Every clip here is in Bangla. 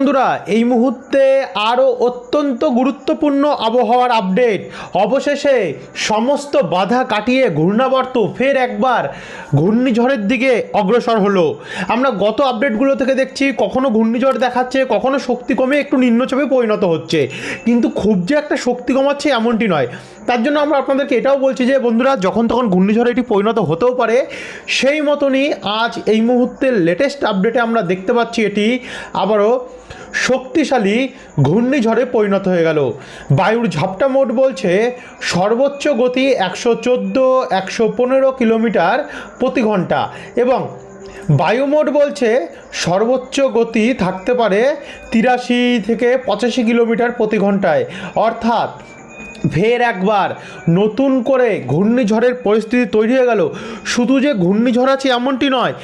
বন্ধুরা, এই মুহূর্তে আরও অত্যন্ত গুরুত্বপূর্ণ আবহাওয়ার আপডেট। অবশেষে সমস্ত বাধা কাটিয়ে ঘূর্ণাবর্ত ফের একবার ঘূর্ণিঝড়ের দিকে অগ্রসর হলো। আমরা গত আপডেটগুলো থেকে দেখছি, কখনো ঘূর্ণিঝড় দেখাচ্ছে, কখনো শক্তি কমে একটু নিম্নচাপে পরিণত হচ্ছে। কিন্তু খুব যে একটা শক্তি কমাচ্ছে এমনটি নয়। তার জন্য আমরা আপনাদেরকে এটাও বলছি যে, বন্ধুরা, যখন তখন ঘূর্ণিঝড়ে এটি পরিণত হতেও পারে, সেই মতনই আজ এই মুহূর্তের লেটেস্ট আপডেটে আমরা দেখতে পাচ্ছি এটি। আবারও শক্তিশালী ঘূর্ণিঝড়ে পরিণত হয়ে গেল। বায়ুর ঝাপটা মোট বলছে সর্বোচ্চ গতি একশো চোদ্দ, একশো পনেরো কিলোমিটার প্রতি ঘণ্টা এবং বায়ুমোট বলছে সর্বোচ্চ গতি থাকতে পারে তিরাশি থেকে পঁচাশি কিলোমিটার প্রতি ঘন্টায়। অর্থাৎ ফের একবার নতুন করে ঘূর্ণিঝড়ের পরিস্থিতি তৈরি হয়ে গেল। শুধু যে ঘূর্ণিঝড় আছে এমনটি নয়,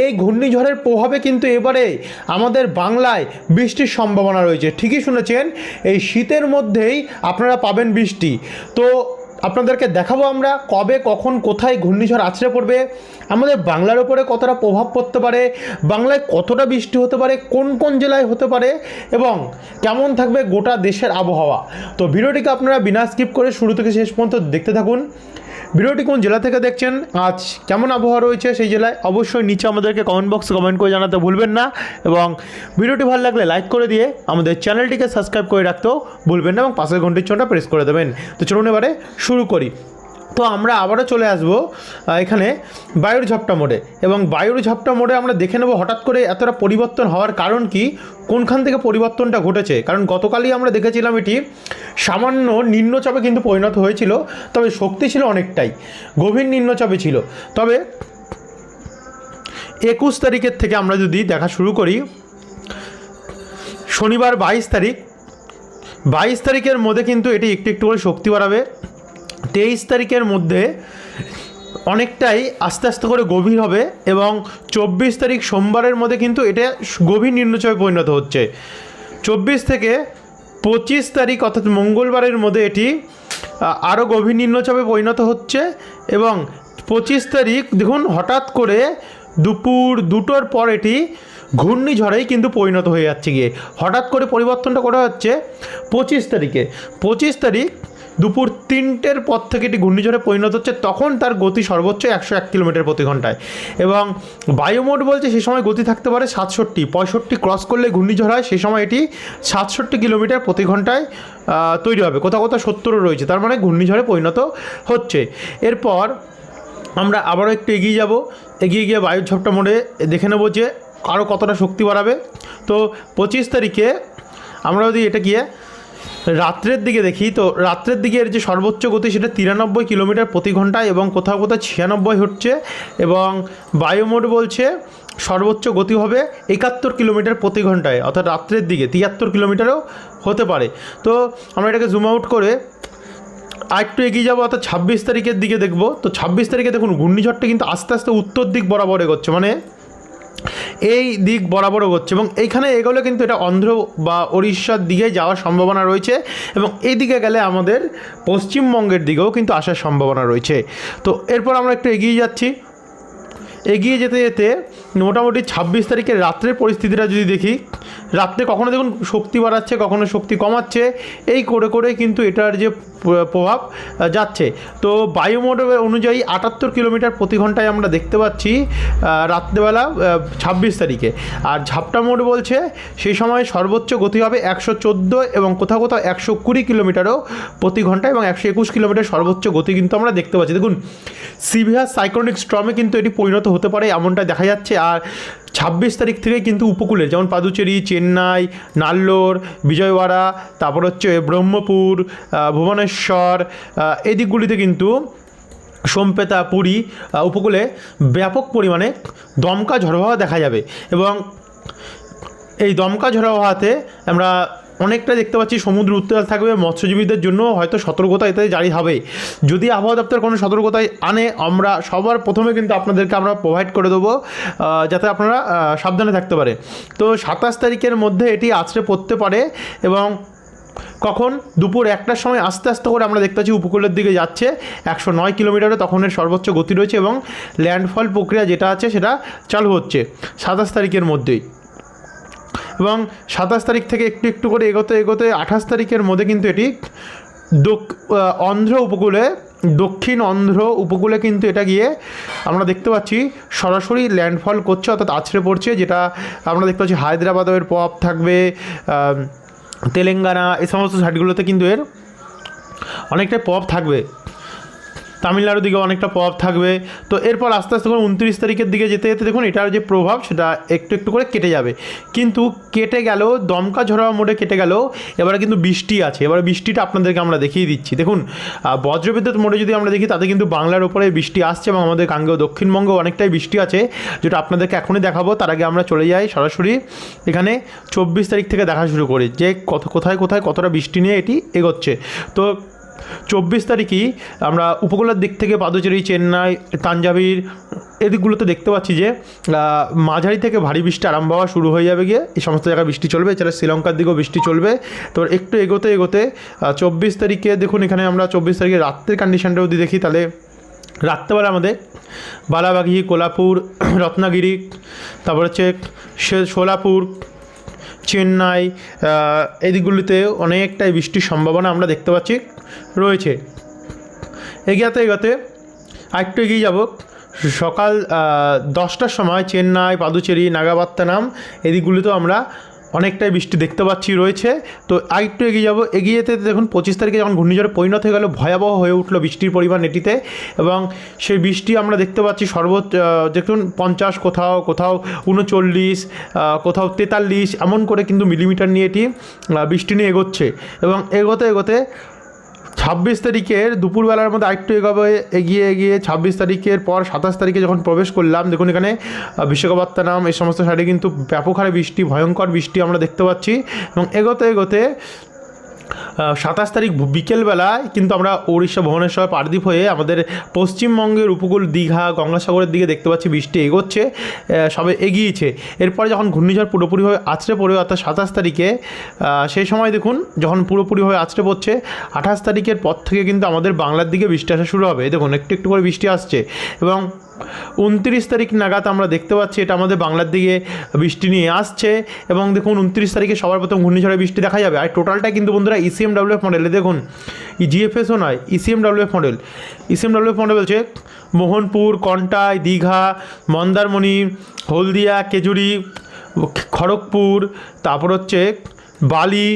এই ঘূর্ণিঝড়ের প্রভাবে কিন্তু এবারে আমাদের বাংলায় বৃষ্টির সম্ভাবনা রয়েছে। ঠিকই শুনেছেন, এই শীতের মধ্যেই আপনারা পাবেন বৃষ্টি। তো আপনাদেরকে দেখাবো আমরা কবে, কখন, কোথায় ঘূর্ণিঝড় আছড়ে পড়বে, আমাদের বাংলার ওপরে কতটা প্রভাব পড়তে পারে, বাংলায় কতটা বৃষ্টি হতে পারে, কোন কোন জেলায় হতে পারে, এবং কেমন থাকবে গোটা দেশের আবহাওয়া। তো ভিডিওটিকে আপনারা বিনা স্কিপ করে শুরু থেকে শেষ পর্যন্ত দেখতে থাকুন। ভিডিওটি কোন জেলা থেকে দেখছেন? আজ কেমন আবহাওয়া রয়েছে সেই জেলায় অবশ্যই নিচে আমাদেরকে কমেন্ট বক্সে কমেন্ট করে জানাতে ভুলবেন না এবং ভিডিওটি ভালো লাগলে লাইক করে দিয়ে আমাদের চ্যানেলটিকে সাবস্ক্রাইব করে রাখতেও ভুলবেন না এবং পাশের ঘন্টির চোনটা প্রেস করে দেবেন। তো চলুন এবারে শুরু করি। তো আমরা আবারও চলে আসব এখানে বায়ুর ঝপটা মোড়ে। এবং বায়ুর ঝপটা মোড়ে আমরা দেখে নেব হঠাৎ করে এতটা পরিবর্তন হওয়ার কারণ কি, কোনখান থেকে পরিবর্তনটা ঘটেছে। কারণ গতকালই আমরা দেখেছিলাম এটি সামান্য নিম্নচাপে কিন্তু পরিণত হয়েছিল, তবে শক্তি ছিল অনেকটাই, গভীর নিম্নচাপে ছিল। তবে একুশ তারিখের থেকে আমরা যদি দেখা শুরু করি, শনিবার বাইশ তারিখ, বাইশ তারিখের মধ্যে কিন্তু এটি একটু একটু করে শক্তি বাড়াবে। তেইশ তারিখের মধ্যে অনেকটাই আস্তে আস্তে করে গভীর হবে এবং চব্বিশ তারিখ সোমবারের মধ্যে কিন্তু এটা গভীর নিম্নচাপে পরিণত হচ্ছে। চব্বিশ থেকে পঁচিশ তারিখ অর্থাৎ মঙ্গলবারের মধ্যে এটি আরও গভীর নিম্নচাপে পরিণত হচ্ছে এবং পঁচিশ তারিখ দেখুন হঠাৎ করে দুপুর দুটোর পর এটি ঘূর্ণিঝড়েই কিন্তু পরিণত হয়ে যাচ্ছে গিয়ে। হঠাৎ করে পরিবর্তনটা করা হচ্ছে পঁচিশ তারিখে। পঁচিশ তারিখ দুপুর তিনটের পর থেকে এটি ঘূর্ণিঝড়ে পরিণত হচ্ছে, তখন তার গতি সর্বোচ্চ একশো এক কিলোমিটার প্রতি ঘন্টায় এবং বায়ুমোট বলছে সে সময় গতি থাকতে পারে সাতষট্টি, পঁয়ষট্টি ক্রস করলে ঘূর্ণিঝড় হয় সেই সময় এটি সাতষট্টি কিলোমিটার প্রতি ঘন্টায় তৈরি হবে। কোথাও কোথাও সত্তরও রয়েছে, তার মানে ঘূর্ণিঝড়ে পরিণত হচ্ছে। এরপর আমরা আবারও একটু এগিয়ে যাব। এগিয়ে গিয়ে বায়ুর ঝপটা মোড়ে দেখে নেব যে আরও কতটা শক্তি বাড়াবে। তো পঁচিশ তারিখে আমরা যদি এটা গিয়ে রাত্রের দিকে দেখি, তো রাত্রের দিকে এর যে সর্বোচ্চ গতি সেটা তিরানব্বই কিলোমিটার প্রতি ঘন্টায় এবং কোথাও কোথাও ছিয়ানব্বই হচ্ছে এবং বায়ুমোড বলছে সর্বোচ্চ গতি হবে একাত্তর কিলোমিটার প্রতি ঘন্টায় অর্থাৎ রাত্রের দিকে তিয়াত্তর কিলোমিটারও হতে পারে। তো আমরা এটাকে জুম আউট করে আর একটু এগিয়ে যাব, অর্থাৎ ছাব্বিশ তারিখের দিকে দেখব। তো ছাব্বিশ তারিখে দেখুন, ঘূর্ণিঝড়টা কিন্তু আস্তে আস্তে উত্তর দিক বরাবর এগোচ্ছে মানে এই দিক বরাবর হচ্ছে এবং এইখানে এগোলে কিন্তু এটা অন্ধ্র বা উড়িষ্যার দিকে যাওয়ার সম্ভাবনা রয়েছে এবং এই দিকে গেলে আমাদের পশ্চিমবঙ্গের দিকেও কিন্তু আসার সম্ভাবনা রয়েছে। তো এরপর আমরা একটু এগিয়ে যাচ্ছি। এগিয়ে যেতে যেতে মোটামুটি ছাব্বিশ তারিখের রাত্রের পরিস্থিতিটা যদি দেখি, রাত্রে কখনো দেখুন শক্তি বাড়াচ্ছে, কখনো শক্তি কমাচ্ছে, এই করে করে কিন্তু এটার যে প্রভাব যাচ্ছে। তো বায়ুমোড অনুযায়ী আটাত্তর কিলোমিটার প্রতি ঘন্টায় আমরা দেখতে পাচ্ছি রাত্রেবেলা ছাব্বিশ তারিখে। আর ঝাপটা মোড বলছে, সেই সময় সর্বোচ্চ গতি হবে একশো চোদ্দ এবং কোথাও কোথাও একশো কুড়ি কিলোমিটারও প্রতি ঘণ্টা এবং একশো একুশ কিলোমিটার সর্বোচ্চ গতি কিন্তু আমরা দেখতে পাচ্ছি। দেখুন, সিভিয়ার সাইক্লোনিক স্ট্রমে কিন্তু এটি পরিণত হতে পারে এমনটা দেখা যাচ্ছে। আর ছাব্বিশ তারিখ থেকে কিন্তু উপকূলে যেমন পাদুচেরি, চেন্নাই, নাল্লোর, বিজয়ওয়াড়া, তারপর হচ্ছে ব্রহ্মপুর ভুবনেশ্বর এই দিকগুলিতে কিন্তু সোমপেতা, পুরী উপকূলে ব্যাপক পরিমাণে দমকা ঝড় দেখা যাবে। এবং এই দমকা ঝড় আমরা অনেকটা দেখতে পাচ্ছি, সমুদ্র উত্তাল থাকবে, মৎস্যজীবীদের জন্য হয়তো সতর্কতা এতে জারি হবে। যদি আবহাওয়া দপ্তর কোনো সতর্কতায় আনে, আমরা সবার প্রথমে কিন্তু আপনাদেরকে আমরা প্রোভাইড করে দেবো যাতে আপনারা সাবধানে থাকতে পারে। তো সাতাশ তারিখের মধ্যে এটি আছড়ে পড়তে পারে এবং কখন? দুপুর একটার সময় আস্তে আস্তে করে আমরা দেখতে পাচ্ছি উপকূলের দিকে যাচ্ছে। একশো নয় কিলোমিটারে তখন এর সর্বোচ্চ গতি রয়েছে এবং ল্যান্ডফল প্রক্রিয়া যেটা আছে সেটা চালু হচ্ছে সাতাশ তারিখের মধ্যেই। এবং সাতাশ তারিখ থেকে একটু একটু করে এগোতে এগোতে আঠাশ তারিখের মধ্যে কিন্তু এটি অন্ধ্র উপকূলে, দক্ষিণ অন্ধ্র উপকূলে কিন্তু এটা গিয়ে আমরা দেখতে পাচ্ছি সরাসরি ল্যান্ডফল করছে, অর্থাৎ আছড়ে পড়ছে, যেটা আমরা দেখতে পাচ্ছি হায়দ্রাবাদের পপ থাকবে তেলেঙ্গানা, এই সমস্ত সাইডগুলোতে কিন্তু এর অনেকটাই পপ থাকবে। তামিলনাড়ুর দিকে অনেকটা প্রভাব থাকবে। তো এরপর আস্তে আস্তে করে উনত্রিশ তারিখের দিকে যেতে যেতে দেখুন, এটার যে প্রভাব সেটা একটু একটু করে কেটে যাবে। কিন্তু কেটে গেল দমকা ঝরা মোড়ে কেটে গেল এবারে কিন্তু বৃষ্টি আছে। এবারে বৃষ্টিটা আপনাদেরকে আমরা দেখিয়ে দিচ্ছি। দেখুন বজ্রবিদ্যুৎ মোড়ে যদি আমরা দেখি, তাতে কিন্তু বাংলার উপরে বৃষ্টি আসছে এবং আমাদের গাঙ্গেয় দক্ষিণবঙ্গে অনেকটাই বৃষ্টি আছে, যেটা আপনাদেরকে এখনই দেখাবো। তার আগে আমরা চলে যাই সরাসরি এখানে চব্বিশ তারিখ থেকে দেখা শুরু করি যে কত, কোথায় কোথায় কতটা বৃষ্টি নিয়ে এটি এগোচ্ছে। তো চব্বিশ তারিখই আমরা উপকূলের দিক থেকে পাদুচেরি, চেন্নাই, তাঞ্জাবির এদিকগুলোতে দেখতে পাচ্ছি যে মাঝারি থেকে ভারী বৃষ্টি আরম্ভ হওয়া শুরু হয়ে যাবে গিয়ে। এই সমস্ত জায়গায় বৃষ্টি চলবে, এছাড়া শ্রীলঙ্কার দিকেও বৃষ্টি চলবে। তো একটু এগোতে এগোতে চব্বিশ তারিখে দেখুন এখানে আমরা চব্বিশ তারিখে রাত্রের কন্ডিশনটা যদি দেখি তাহলে রাত্রেবেলা আমাদের বালাবাগি, কোলাপুর, রত্নাগিরি, তারপর হচ্ছে সোলাপুর চেন্নাই এদিকগুলিতে অনেকটাই বৃষ্টির সম্ভাবনা আমরা দেখতে পাচ্ছি, রয়েছে। এগিয়াতে এগাতে আরেকটু এগিয়ে যাব। সকাল দশটার সময় চেন্নাই, পাদুচেরি, নাগাবাত্তানাম, এদিকগুলিতেও আমরা অনেকটাই বৃষ্টি দেখতে পাচ্ছি রয়েছে। তো আরেকটু এগিয়ে যাব। এগিয়ে যেতে দেখুন, পঁচিশ তারিখে যখন ঘূর্ণিঝড়ে পরিণত হয়ে গেল, ভয়াবহ হয়ে উঠল বৃষ্টির পরিমাণ এটিতে। এবং সেই বৃষ্টি আমরা দেখতে পাচ্ছি সর্বোচ্চ দেখুন, পঞ্চাশ, কোথাও কোথাও উনচল্লিশ কোথাও তেতাল্লিশ, এমন করে কিন্তু মিলিমিটার নিয়ে এটি বৃষ্টি নিয়ে এগোচ্ছে। এবং এগোতে এগোতে ছাব্বিশ তারিখের দুপুরবেলার মধ্যে আরেকটু এগোবে, এগিয়ে এগিয়ে ছাব্বিশ তারিখের পর সাতাশ তারিখে যখন প্রবেশ করলাম, দেখুন এখানে বিশ্বকাপাত্তানাম এই সমস্ত সাইডে কিন্তু ব্যাপক হারে বৃষ্টি, ভয়ঙ্কর বৃষ্টি আমরা দেখতে পাচ্ছি এবং এগোতে এগোতে সাতাশ তারিখ বিকেলবেলায় কিন্তু আমরা উড়িষ্যা ভুবনেশ্বর পারদ্বীপ হয়ে আমাদের পশ্চিমবঙ্গের উপকূল দীঘা, গঙ্গাসাগরের দিকে দেখতে পাচ্ছি বৃষ্টি এগোচ্ছে সবে এগিয়েছে। এরপরে যখন ঘূর্ণিঝড় পুরোপুরিভাবে আছড়ে পড়বে, অর্থাৎ সাতাশ তারিখে সেই সময় দেখুন, যখন পুরোপুরিভাবে আছড়ে পড়ছে, আঠাশ তারিখের পর থেকে কিন্তু আমাদের বাংলার দিকে বৃষ্টি আসা শুরু হবে। দেখুন, একটু একটু করে বৃষ্টি আসছে এবং উনত্রিশ তারিখ নাগাদ আমরা দেখতে পাচ্ছি, এটা আমাদের বাংলার দিকে বৃষ্টি নিয়ে আসছে এবং দেখুন উনত্রিশ তারিখে সবার প্রথম ঘূর্ণিঝড়ে বৃষ্টি দেখা যাবে। আর টোটালটা কিন্তু বন্ধুরা ইসিএম ডাব্লিউএফ মডেলে দেখুন জিএফএসও নয় ECM WF model ECM WF model বলছে, মোহনপুর, কন্টাই, দীঘা, মন্দারমণি, হলদিয়া, কেজুরি, খড়গপুর, তারপর হচ্ছে বালি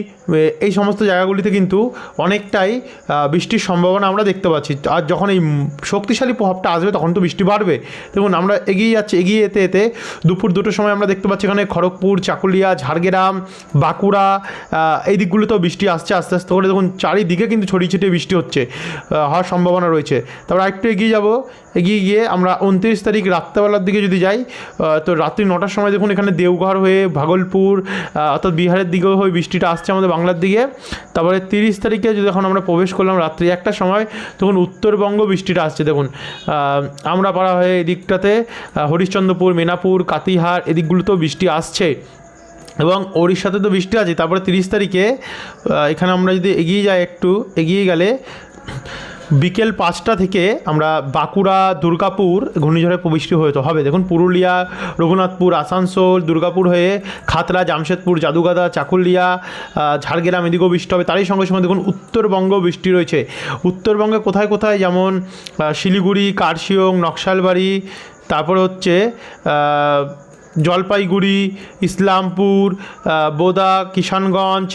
এই সমস্ত জায়গাগুলিতে কিন্তু অনেকটাই বৃষ্টির সম্ভাবনা আমরা দেখতে পাচ্ছি। আর যখন এই শক্তিশালী প্রভাবটা আসবে তখন তো বৃষ্টি বাড়বে। দেখুন, আমরা এগিয়ে যাচ্ছি, এগিয়ে যেতে যেতে দুপুর দুটোর সময় আমরা দেখতে পাচ্ছি এখানে খড়গপুর, চাকুলিয়া, ঝাড়গ্রাম, বাঁকুড়া এই দিকগুলোতেও বৃষ্টি আসছে, আস্তে আস্তে করে। দেখুন, চারিদিকে কিন্তু ছড়িয়ে ছিটিয়ে বৃষ্টি হচ্ছে হওয়ার সম্ভাবনা রয়েছে। তারপর আরেকটু এগিয়ে যাব, এগিয়ে গিয়ে আমরা উনত্রিশ তারিখ রাত্রেবেলার দিকে যদি যাই তো রাত্রি নটার সময় দেখুন এখানে দেওঘর হয়ে ভাগলপুর অর্থাৎ বিহারের দিকেও হয়ে বৃষ্টিটা আসছে আমাদের বাংলার দিকে। তারপরে তিরিশ তারিখে যদি যখন আমরা প্রবেশ করলাম রাত্রি একটার সময়, তখন উত্তরবঙ্গ বৃষ্টিটা আসছে। দেখুন আমরা পাড়া হয়ে এদিকটাতে হরিশ্চন্দ্রপুর, মেনাপুর, কাতিহার এদিকগুলোতেও বৃষ্টি আসছে। এবং ওড়িশাতে তো বৃষ্টি আছে। তারপরে তিরিশ তারিখে এখানে আমরা যদি এগিয়ে যাই একটু, এগিয়ে গেলে বিকেল পাঁচটা থেকে আমরা বাঁকুড়া, দুর্গাপুর ঘূর্ণিঝড়ে বৃষ্টি হয়তো হবে। দেখুন, পুরুলিয়া, রঘুনাথপুর, আসানসোল, দুর্গাপুর হয়ে খাতড়া, জামশেদপুর, জাদুগাদা, চাকুলিয়া ঝাড়গ্রাম এদিকেও বৃষ্টি হবে। তারই সঙ্গে সঙ্গে দেখুন, উত্তরবঙ্গ বৃষ্টি রয়েছে। উত্তরবঙ্গে কোথায় কোথায় যেমন শিলিগুড়ি কার্শিয়ং নকশালবাড়ি, তারপর হচ্ছে জলপাইগুড়ি, ইসলামপুর বোদা, কিষানগঞ্জ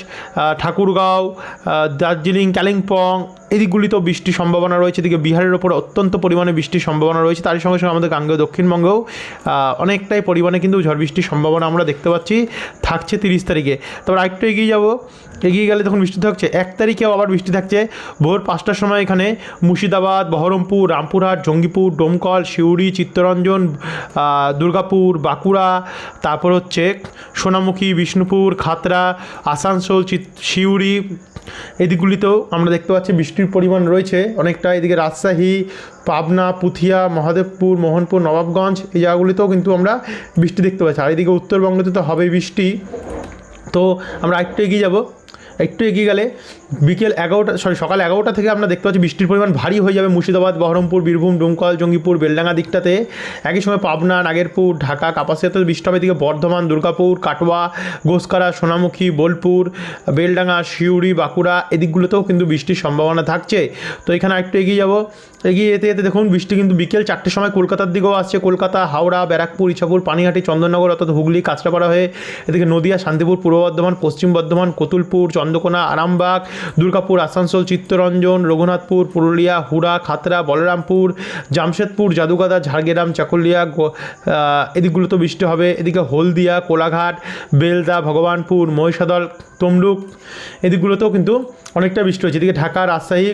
ঠাকুরগাঁও দার্জিলিং, কালিম্পং এদিকগুলিতেও বৃষ্টির সম্ভাবনা রয়েছে, এদিকে বিহারের ওপর অত্যন্ত পরিমাণে বৃষ্টির সম্ভাবনা রয়েছে, তারই সঙ্গে সঙ্গে আমাদের গাঙ্গেয় দক্ষিণবঙ্গেও অনেকটাই পরিমাণে কিন্তু ঝড় বৃষ্টির সম্ভাবনা আমরা দেখতে পাচ্ছি, থাকছে তিরিশ তারিখে। তারপর আরেকটু এগিয়ে যাব, এগিয়ে গেলে তখন বৃষ্টি থাকছে, এক তারিখেও আবার বৃষ্টি থাকছে, ভোর পাঁচটার সময় এখানে মুর্শিদাবাদ, বহরমপুর, রামপুরহাট, জঙ্গিপুর, ডোমকল, সিউড়ি, চিত্তরঞ্জন দুর্গাপুর, বাঁকুড়া, তারপর হচ্ছে সোনামুখী, বিষ্ণুপুর খাতড়া আসানসোল সিউড়ি, এদিকগুলিতেও আমরা দেখতে পাচ্ছি বৃষ্টির পরিমাণ রয়েছে। অনেকটা এদিকে রাজশাহী, পাবনা, পুথিয়া, মহাদেবপুর, মোহনপুর, নবাবগঞ্জ এই জায়গাগুলিতেও কিন্তু আমরা বৃষ্টি দেখতে পাচ্ছি। আর এদিকে উত্তরবঙ্গতে তো হবেই বৃষ্টি। তো আমরা একটু এগিয়ে যাব। একটু এগিয়ে গেলে বিকেল এগারোটা সরি সকাল এগারোটা থেকে আমরা দেখতে পাচ্ছি বৃষ্টির পরিমাণ ভারী হয়ে যাবে মুর্শিদাবাদ, বহরমপুর, বীরভূম, ডুমকল, জঙ্গিপুর, বেলডাঙ্গা দিকটাতে। একই সময় পাবনা, নাগেরপুর, ঢাকা কাপাসিয়াতে বৃষ্টি হবে। এদিকে বর্ধমান, দুর্গাপুর, কাটোয়া, গোসকারা, সোনামুখী, বোলপুর, বেলডাঙ্গা শিউড়ি বাঁকুড়া এদিকগুলোতেও কিন্তু বৃষ্টির সম্ভাবনা থাকছে। তো এখানে একটু এগিয়ে যাব। এগিয়ে যেতে যেতে দেখুন, বৃষ্টি কিন্তু বিকেল চারটের সময় কলকাতার দিকেও আসছে। কলকাতা, হাওড়া, ব্যারাকপুর, ইছাপুর, পানিহাটি, চন্দননগর অর্থাৎ হুগলি, কাঁচরাপাড়া হয়ে এদিকে নদিয়া, শান্তিপুর, পূর্ব বর্ধমান, পশ্চিম বর্ধমান, কতুলপুর চন্দ্রকোনা আরামবাগ দুর্গাপুর আসানসোল চিত্তরঞ্জন রঘুনাথপুর পুরুলিয়া হুড়া খাতড়া বলরামপুর জামশেদপুর জাদুগাদা ঝাড়গ্রাম চাকুলিয়া আহ, এদিকগুলোতেও বৃষ্টি হবে। এদিকে হলদিয়া কোলাঘাট বেলদা ভগবানপুর মহিষাদল তমলুক এদিকগুলোতেও কিন্তু অনেকটা বৃষ্টি হয়েছে। এদিকে ঢাকা রাজশাহী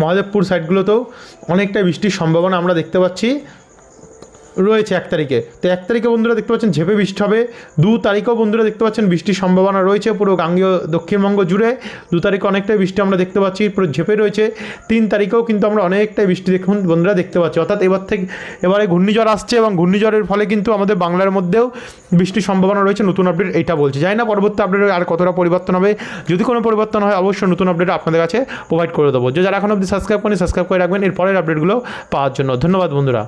মহাদেবপুর সাইডগুলোতেও অনেকটা বৃষ্টির সম্ভাবনা আমরা দেখতে পাচ্ছি। রয়েছে এক তারিখে। তো এক তারিখে বন্ধুরা দেখতে পাচ্ছেন ঝেপে বৃষ্টি হবে। দু তারিখেও বন্ধুরা দেখতে পাচ্ছেন বৃষ্টির সম্ভাবনা রয়েছে পুরো গাঙ্গীয় দক্ষিণবঙ্গ জুড়ে। দু তারিখে অনেকটাই বৃষ্টি আমরা দেখতে পাচ্ছি, পুরো ঝেপে রয়েছে। তিন তারিখেও কিন্তু আমরা অনেকটাই বৃষ্টি দেখুন বন্ধুরা দেখতে পাচ্ছি। অর্থাৎ এবার থেকে, এবারে ঘূর্ণিঝড় আসছে এবং ঘূর্ণিঝড়ের ফলে কিন্তু আমাদের বাংলার মধ্যেও বৃষ্টির সম্ভাবনা রয়েছে। নতুন আপডেট এইটা বলছে। যাই না পরবর্তী আপডেটে আর কতটা পরিবর্তন হবে। যদি কোনো পরিবর্তন হয়, অবশ্যই নতুন আপডেট আপনাদের কাছে প্রোভাইড করে দেবো। যে যারা এখন অবধি সাবস্ক্রাইব করেন সাবস্ক্রাইব করে রাখবেন। এর পরের আপডেটগুলো পাওয়ার জন্য। ধন্যবাদ বন্ধুরা।